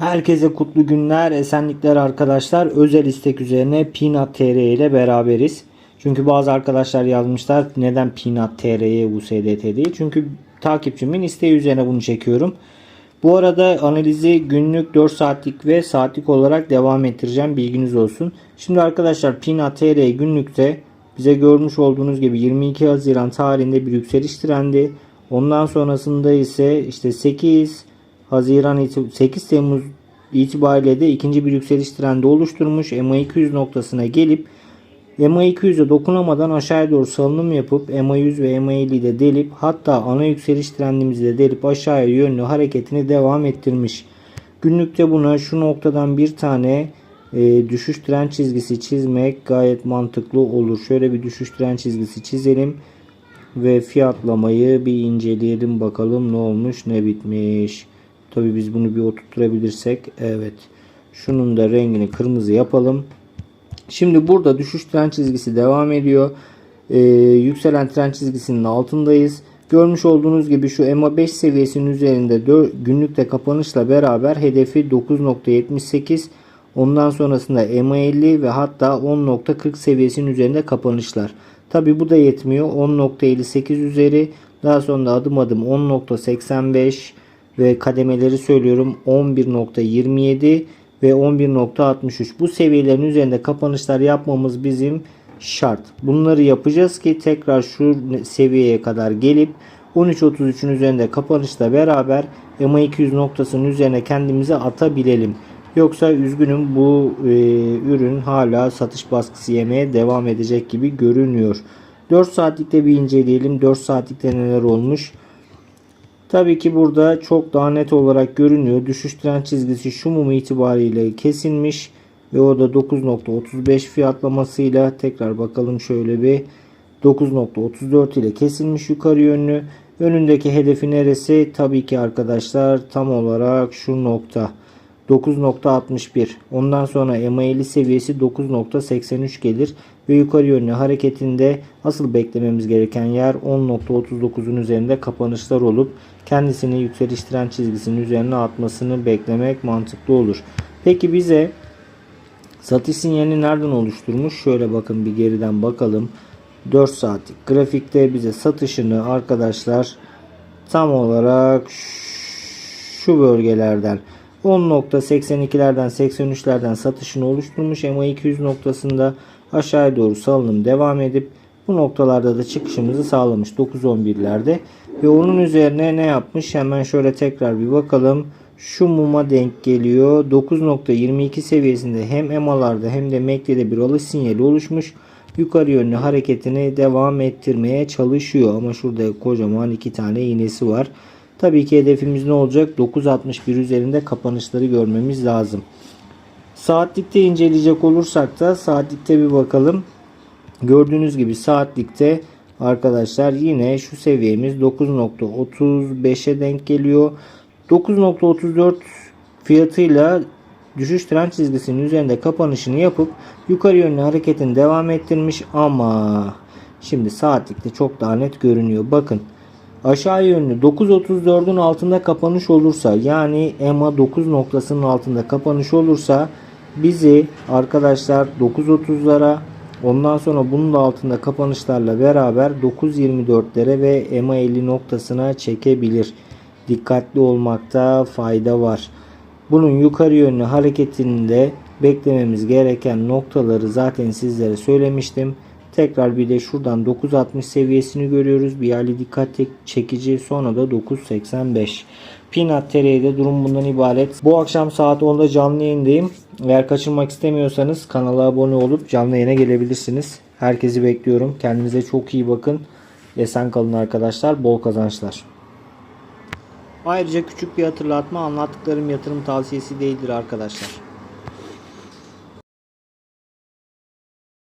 Herkese kutlu günler, esenlikler arkadaşlar. Özel istek üzerine Peanut TR ile beraberiz. Çünkü bazı arkadaşlar yazmışlar neden Peanut TR'ye USDT diye. Çünkü takipçimin isteği üzerine bunu çekiyorum. Bu arada analizi günlük 4 saatlik ve saatlik olarak devam ettireceğim. Bilginiz olsun. Şimdi arkadaşlar Peanut TR günlükte bize görmüş olduğunuz gibi 22 Haziran tarihinde bir yükseliş trendi. Ondan sonrasında ise işte 8 Haziran iti- 8 Temmuz itibariyle de ikinci bir yükseliş trendi oluşturmuş. MA200 noktasına gelip MA200'e dokunamadan aşağıya doğru salınım yapıp MA100 ve MA50'yi de delip hatta ana yükseliş trendimizi de delip aşağıya yönlü hareketini devam ettirmiş. Günlükte buna şu noktadan bir tane e, düşüş trend çizgisi çizmek gayet mantıklı olur. Şöyle bir düşüş trend çizgisi çizelim ve fiyatlamayı bir inceleyelim bakalım ne olmuş ne bitmiş. Tabi biz bunu bir oturtturabilirsek evet. Şunun da rengini kırmızı yapalım. Şimdi burada düşüş trend çizgisi devam ediyor. Ee, yükselen trend çizgisinin altındayız. Görmüş olduğunuz gibi şu EMA5 seviyesinin üzerinde dö- günlükte kapanışla beraber hedefi 9.78 ondan sonrasında EMA50 ve hatta 10.40 seviyesinin üzerinde kapanışlar. Tabi bu da yetmiyor. 10.58 üzeri daha sonra adım adım 10.85 ve kademeleri söylüyorum 11.27 ve 11.63 bu seviyelerin üzerinde kapanışlar yapmamız bizim şart. Bunları yapacağız ki tekrar şu seviyeye kadar gelip 13.33'ün üzerinde kapanışla beraber MA200 noktasının üzerine kendimizi atabilelim. Yoksa üzgünüm bu e, ürün hala satış baskısı yemeye devam edecek gibi görünüyor. 4 saatlikte bir inceleyelim. 4 saatlikte neler olmuş. Tabii ki burada çok daha net olarak görünüyor. Düşüş trend çizgisi şu mum itibariyle kesilmiş ve o da 9.35 fiyatlamasıyla tekrar bakalım şöyle bir 9.34 ile kesilmiş yukarı yönlü. Önündeki hedefi neresi? Tabii ki arkadaşlar tam olarak şu nokta. 9.61. Ondan sonra MA50 seviyesi 9.83 gelir ve yukarı yönlü hareketinde asıl beklememiz gereken yer 10.39'un üzerinde kapanışlar olup kendisini yükseliş trend çizgisinin üzerine atmasını beklemek mantıklı olur. Peki bize satış sinyalini nereden oluşturmuş? Şöyle bakın bir geriden bakalım. 4 saatlik grafikte bize satışını arkadaşlar tam olarak şu bölgelerden 10.82'lerden 83'lerden satışını oluşturmuş. MA200 noktasında aşağıya doğru salınım devam edip bu noktalarda da çıkışımızı sağlamış. 9.11'lerde ve onun üzerine ne yapmış? Hemen şöyle tekrar bir bakalım. Şu muma denk geliyor. 9.22 seviyesinde hem EMA'larda hem de MACD'de bir alış sinyali oluşmuş. Yukarı yönlü hareketini devam ettirmeye çalışıyor. Ama şurada kocaman iki tane iğnesi var Tabii ki hedefimiz ne olacak? 9.61 üzerinde kapanışları görmemiz lazım. Saatlikte inceleyecek olursak da saatlikte bir bakalım. Gördüğünüz gibi saatlikte arkadaşlar yine şu seviyemiz 9.35'e denk geliyor. 9.34 fiyatıyla düşüş trend çizgisinin üzerinde kapanışını yapıp yukarı yönlü hareketini devam ettirmiş ama şimdi saatlikte çok daha net görünüyor. Bakın aşağı yönlü 9.34'ün altında kapanış olursa yani EMA 9 noktasının altında kapanış olursa bizi arkadaşlar 9.30'lara ondan sonra bunun da altında kapanışlarla beraber 9.24'lere ve EMA 50 noktasına çekebilir. Dikkatli olmakta fayda var. Bunun yukarı yönlü hareketinde beklememiz gereken noktaları zaten sizlere söylemiştim. Tekrar bir de şuradan 9.60 seviyesini görüyoruz. Bir hali dikkat çekici. Sonra da 9.85. Peanut TR'de durum bundan ibaret. Bu akşam saat 10'da canlı yayındayım. Eğer kaçırmak istemiyorsanız kanala abone olup canlı yayına gelebilirsiniz. Herkesi bekliyorum. Kendinize çok iyi bakın. Esen kalın arkadaşlar. Bol kazançlar. Ayrıca küçük bir hatırlatma anlattıklarım yatırım tavsiyesi değildir arkadaşlar.